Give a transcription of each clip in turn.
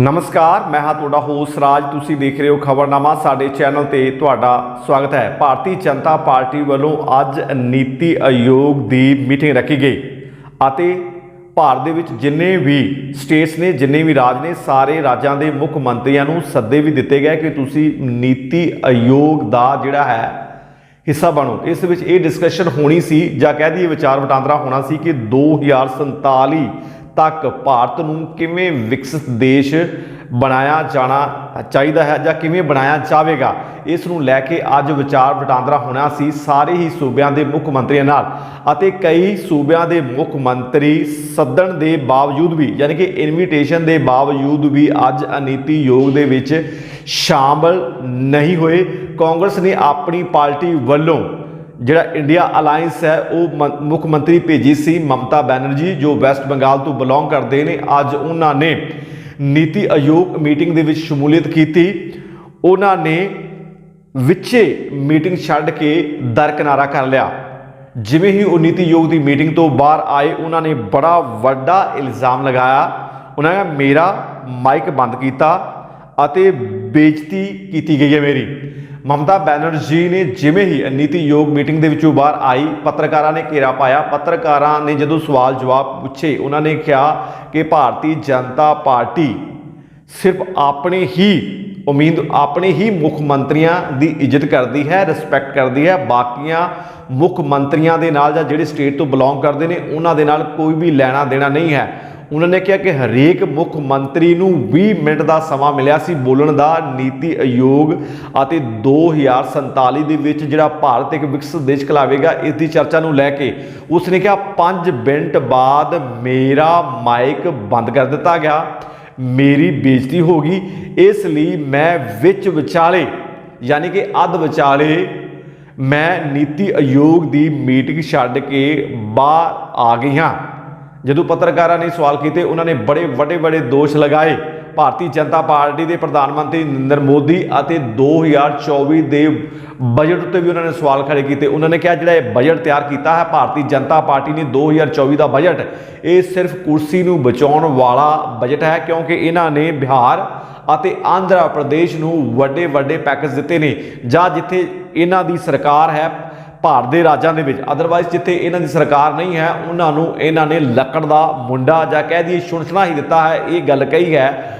ਨਮਸਕਾਰ, ਮੈਂ ਹਾਂ ਤੁਹਾਡਾ ਹੋਸ ਰਾਜ। ਤੁਸੀਂ ਦੇਖ ਰਹੇ ਹੋ ਖਬਰਨਾਮਾ ਸਾਡੇ ਚੈਨਲ ਤੇ। ਤੁਹਾਡਾ ਸਵਾਗਤ ਹੈ। ਭਾਰਤੀ ਜਨਤਾ ਪਾਰਟੀ ਵੱਲੋਂ ਅੱਜ ਨੀਤੀ ਆਯੋਗ ਦੀ ਮੀਟਿੰਗ ਰੱਖੀ ਗਈ ਅਤੇ ਭਾਰਤ ਦੇ ਵਿੱਚ ਜਿੰਨੇ ਵੀ ਸਟੇਟਸ ਨੇ, ਜਿੰਨੇ ਵੀ ਰਾਜ ਨੇ, ਸਾਰੇ ਰਾਜਾਂ ਦੇ ਮੁੱਖ ਮੰਤਰੀਆਂ ਨੂੰ ਸੱਦੇ ਵੀ ਦਿੱਤੇ ਗਏ ਕਿ ਤੁਸੀਂ ਨੀਤੀ ਆਯੋਗ ਦਾ ਜਿਹੜਾ ਹੈ ਹਿੱਸਾ ਬਣੋ। ਇਸ ਵਿੱਚ ਇਹ ਡਿਸਕਸ਼ਨ ਹੋਣੀ ਸੀ ਜਾਂ ਕਹਿ ਦਈਏ ਵਿਚਾਰ ਵਟਾਂਦਰਾ ਹੋਣਾ ਸੀ ਕਿ 2047 ਤੱਕ ਭਾਰਤ ਨੂੰ ਕਿਵੇਂ ਵਿਕਸਿਤ ਦੇਸ਼ ਬਣਾਇਆ ਜਾਣਾ ਚਾਹੀਦਾ ਹੈ ਜਾਂ ਕਿਵੇਂ ਬਣਾਇਆ ਜਾਵੇਗਾ, ਇਸ ਨੂੰ ਲੈ ਕੇ ਅੱਜ ਵਿਚਾਰ ਵਟਾਂਦਰਾ ਹੋਣਾ ਸੀ। ਸਾਰੇ ਹੀ ਸੂਬਿਆਂ ਦੇ ਮੁੱਖ ਮੰਤਰੀਆਂ ਨਾਲ ਅਤੇ ਕਈ ਸੂਬਿਆਂ ਦੇ ਮੁੱਖ ਮੰਤਰੀ ਸੱਦਣ ਦੇ ਬਾਵਜੂਦ ਵੀ, ਯਾਨੀ ਕਿ ਇਨਵੀਟੇਸ਼ਨ ਦੇ ਬਾਵਜੂਦ ਵੀ ਅੱਜ ਅਨੀਤੀ ਯੋਗ ਦੇ ਵਿੱਚ ਸ਼ਾਮਲ ਨਹੀਂ ਹੋਏ। ਕਾਂਗਰਸ ਨੇ ਆਪਣੀ ਪਾਰਟੀ ਵੱਲੋਂ ਜਿਹੜਾ ਇੰਡੀਆ ਅਲਾਈਅੰਸ ਹੈ, ਉਹ ਮ- ਮੁੱਖ ਮੰਤਰੀ ਭੇਜੀ ਸੀ ਮਮਤਾ ਬੈਨਰਜੀ, ਜੋ ਵੈਸਟ ਬੰਗਾਲ ਤੋਂ ਬਿਲੋਂਗ ਕਰਦੇ ਨੇ। ਅੱਜ ਉਹਨਾਂ ਨੇ ਨੀਤੀ ਆਯੋਗ ਮੀਟਿੰਗ ਦੇ ਵਿੱਚ ਸ਼ਮੂਲੀਅਤ ਕੀਤੀ। ਉਹਨਾਂ ਨੇ ਵਿੱਚੇ ਮੀਟਿੰਗ ਛੱਡ ਕੇ ਦਰਕਨਾਰਾ ਕਰ ਲਿਆ। ਜਿਵੇਂ ਹੀ ਉਹ ਨੀਤੀ ਆਯੋਗ ਦੀ ਮੀਟਿੰਗ ਤੋਂ ਬਾਹਰ ਆਏ, ਉਹਨਾਂ ਨੇ ਬੜਾ ਵੱਡਾ ਇਲਜ਼ਾਮ ਲਗਾਇਆ। ਉਹਨਾਂ ਨੇ ਮੇਰਾ ਮਾਈਕ ਬੰਦ ਕੀਤਾ। ਅਤੇ ਬੇਇੱਜ਼ਤੀ ਕੀਤੀ ਗਈ ਹੈ ਮੇਰੀ। ਮਮਤਾ ਬੈਨਰਜੀ ਨੇ ਜਿਵੇਂ ਹੀ ਨੀਤੀ ਯੋਗ ਮੀਟਿੰਗ ਦੇ ਵਿੱਚੋਂ ਬਾਹਰ ਆਈ, ਪੱਤਰਕਾਰਾਂ ਨੇ ਘੇਰਾ ਪਾਇਆ। ਪੱਤਰਕਾਰਾਂ ਨੇ ਜਦੋਂ ਸਵਾਲ ਜਵਾਬ ਪੁੱਛੇ, ਉਹਨਾਂ ਨੇ ਕਿਹਾ ਕਿ ਭਾਰਤੀ ਜਨਤਾ ਪਾਰਟੀ ਸਿਰਫ ਆਪਣੇ ਹੀ ਉਮੀਦ, ਆਪਣੇ ਹੀ ਮੁੱਖ ਮੰਤਰੀਆਂ ਦੀ ਇੱਜ਼ਤ ਕਰਦੀ ਹੈ ਰਿਸਪੈਕਟ ਕਰਦੀ ਹੈ। ਬਾਕੀਆਂ ਮੁੱਖ ਮੰਤਰੀਆਂ ਦੇ ਨਾਲ ਜਾਂ ਜਿਹੜੇ ਸਟੇਟ ਤੋਂ ਬਿਲੋਂਗ ਕਰਦੇ ਨੇ, ਉਹਨਾਂ ਦੇ ਨਾਲ ਕੋਈ ਵੀ ਲੈਣਾ ਦੇਣਾ ਨਹੀਂ ਹੈ। ਉਹਨਾਂ ਨੇ ਕਿਹਾ ਕਿ ਹਰੇਕ ਮੁੱਖ ਮੰਤਰੀ ਨੂੰ 20 ਮਿੰਟ ਦਾ ਸਮਾਂ ਮਿਲਿਆ ਸੀ ਬੋਲਣ ਦਾ ਨੀਤੀ ਆਯੋਗ ਅਤੇ 2047 ਦੇ ਵਿੱਚ ਜਿਹੜਾ ਭਾਰਤ ਇੱਕ ਵਿਕਸਿਤ ਦੇਸ਼ ਕਲਾਵੇਗਾ, ਇਸ ਦੀ ਚਰਚਾ ਨੂੰ ਲੈ ਕੇ ਉਸ ਨੇ ਕਿਹਾ 5 ਮਿੰਟ ਬਾਅਦ ਮੇਰਾ ਮਾਈਕ ਬੰਦ ਕਰ ਦਿੱਤਾ ਗਿਆ। ਮੇਰੀ ਬੇਇੱਜ਼ਤੀ ਹੋ ਗਈ। ਇਸ ਲਈ ਮੈਂ ਵਿੱਚ ਵਿਚਾਲੇ, ਯਾਨੀ ਕਿ ਅੱਧ ਵਿਚਾਲੇ, ਮੈਂ ਨੀਤੀ ਆਯੋਗ ਦੀ ਮੀਟਿੰਗ ਛੱਡ ਕੇ ਬਾਹਰ ਆ ਗਈ ਹਾਂ। ਜਦੋਂ ਪੱਤਰਕਾਰਾਂ ਨੇ ਸਵਾਲ ਕੀਤੇ, ਉਹਨਾਂ ਨੇ ਬੜੇ ਵੱਡੇ ਵੱਡੇ ਦੋਸ਼ ਲਗਾਏ। ਭਾਰਤੀ ਜਨਤਾ ਪਾਰਟੀ ਦੇ ਪ੍ਰਧਾਨ ਮੰਤਰੀ ਨਰਿੰਦਰ ਮੋਦੀ ਅਤੇ 2024 ਦੇ ਬਜਟ ਉੱਤੇ ਵੀ ਉਹਨਾਂ ਨੇ ਸਵਾਲ ਖੜੇ ਕੀਤੇ। ਉਹਨਾਂ ਨੇ ਕਿਹਾ, ਜਿਹੜਾ ਇਹ ਬਜਟ ਤਿਆਰ ਕੀਤਾ ਹੈ, ਭਾਰਤੀ ਜਨਤਾ ਪਾਰਟੀ ਨੇ 2024 ਦਾ ਬਜਟ, ਇਹ ਸਿਰਫ ਕੁਰਸੀ ਨੂੰ ਬਚਾਉਣ ਵਾਲਾ ਬਜਟ ਹੈ, ਕਿਉਂਕਿ ਇਹਨਾਂ ਨੇ ਬਿਹਾਰ ਅਤੇ ਆਂਧਰਾ ਪ੍ਰਦੇਸ਼ ਨੂੰ ਵੱਡੇ ਵੱਡੇ ਪੈਕੇਜ ਦਿੱਤੇ ਨੇ। ਜਾਂ ਜਿੱਥੇ ਇਹਨਾਂ ਦੀ ਸਰਕਾਰ ਹੈ ਭਾਰਤ ਦੇ ਰਾਜਾਂ ਦੇ ਵਿੱਚ। ਅਦਰਵਾਈਜ਼ ਜਿੱਥੇ ਇਹਨਾਂ ਦੀ ਸਰਕਾਰ ਨਹੀਂ ਹੈ, ਉਹਨਾਂ ਨੂੰ ਇਹਨਾਂ ਨੇ ਲੱਕੜ ਦਾ ਮੁੰਡਾ ਜਾਂ ਕਹਿ ਦਈਏ ਛੁਣਛਣਾ ਹੀ ਦਿੱਤਾ ਹੈ, ਇਹ ਗੱਲ ਕਹੀ ਹੈ।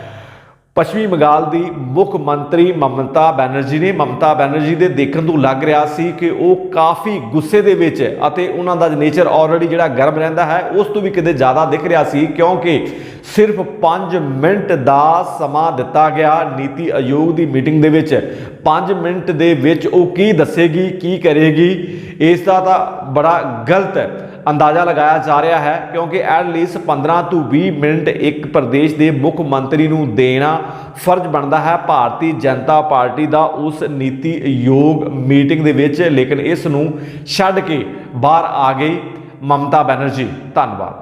ਪੱਛਮੀ ਬੰਗਾਲ ਦੀ ਮੁੱਖ ਮੰਤਰੀ ਮਮਤਾ ਬੈਨਰਜੀ ਨੇ, ਮਮਤਾ ਬੈਨਰਜੀ ਦੇ ਦੇਖਣ ਤੋਂ ਲੱਗ ਰਿਹਾ ਸੀ ਕਿ ਉਹ ਕਾਫੀ ਗੁੱਸੇ ਦੇ ਵਿੱਚ ਅਤੇ ਉਹਨਾਂ ਦਾ ਨੇਚਰ ਆਲਰੇਡੀ ਜਿਹੜਾ ਗਰਮ ਰਹਿੰਦਾ ਹੈ, ਉਸ ਤੋਂ ਵੀ ਕਿਤੇ ਜ਼ਿਆਦਾ ਦਿਖ ਰਿਹਾ ਸੀ ਕਿਉਂਕਿ ਸਿਰਫ 5 ਮਿੰਟ ਦਾ ਸਮਾਂ ਦਿੱਤਾ ਗਿਆ ਨੀਤੀ ਆਯੋਗ ਦੀ ਮੀਟਿੰਗ ਦੇ ਵਿੱਚ। 5 ਮਿੰਟ ਦੇ ਵਿੱਚ ਉਹ ਕੀ ਦੱਸੇਗੀ, ਕੀ ਕਰੇਗੀ, ਇਸ ਦਾ ਤਾਂ ਬੜਾ ਗਲਤ ਹੈ। ਅੰਦਾਜ਼ਾ ਲਗਾਇਆ ਜਾ ਰਿਹਾ ਹੈ ਕਿਉਂਕਿ ਐਟ ਲੀਸਟ 15 ਤੋਂ 20 ਮਿੰਟ ਇੱਕ ਪ੍ਰਦੇਸ਼ ਦੇ ਮੁੱਖ ਮੰਤਰੀ ਨੂੰ ਦੇਣਾ ਫਰਜ਼ ਬਣਦਾ ਹੈ। ਭਾਰਤੀ ਜਨਤਾ ਪਾਰਟੀ ਦਾ ਉਸ ਨੀਤੀ ਯੋਗ ਮੀਟਿੰਗ ਦੇ ਵਿੱਚ, ਲੇਕਿਨ ਇਸ ਨੂੰ ਛੱਡ ਕੇ ਬਾਹਰ ਆ ਗਈ ਮਮਤਾ ਬੈਨਰਜੀ। ਧੰਨਵਾਦ।